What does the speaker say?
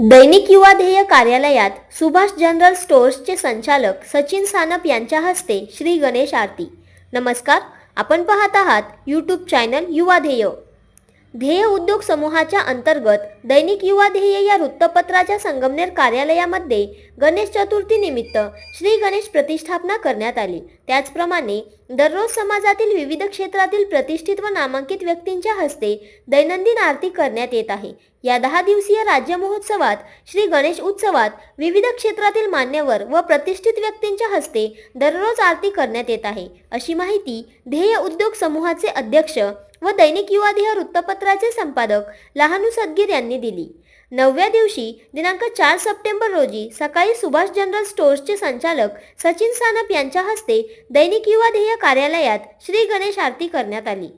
दैनिक युवा ध्येय कार्यालयात सुभाष जनरल स्टोअर्सचे संचालक सचिन सानप यांच्या हस्ते श्री गणेश आरती. नमस्कार आपण पाहत आहात यूट्यूब चॅनल युवा ध्येय. ध्येय उद्योग समूहाच्या अंतर्गत दैनिक युवा ध्येय या वृत्तपत्राच्या संगमनेर कार्यालयामध्ये गणेश चतुर्थी निमित्त श्री गणेश प्रतिष्ठापना करण्यात आली. त्याचप्रमाणे दररोज समाजातील विविध क्षेत्रातील प्रतिष्ठित व नामांकित व्यक्तींच्या हस्ते दैनंदिन आरती करण्यात येत आहे. या दहा दिवसीय राज्य महोत्सवात श्री गणेश उत्सवात विविध क्षेत्रातील मान्यवर व प्रतिष्ठित व्यक्तींच्या हस्ते दररोज आरती करण्यात येत आहे. अशी माहिती ध्येय उद्योग समूहाचे अध्यक्ष व दैनिक युवा ध्येय वृत्तपत्राचे संपादक लहानू सदगीर यांनी दिली. नवव्या दिवशी दिनांक चार सप्टेंबर रोजी सकाळी सुभाष जनरल स्टोअर्सचे संचालक सचिन सानप यांच्या हस्ते दैनिक युवा ध्येय कार्यालयात श्री गणेश आरती करण्यात आली.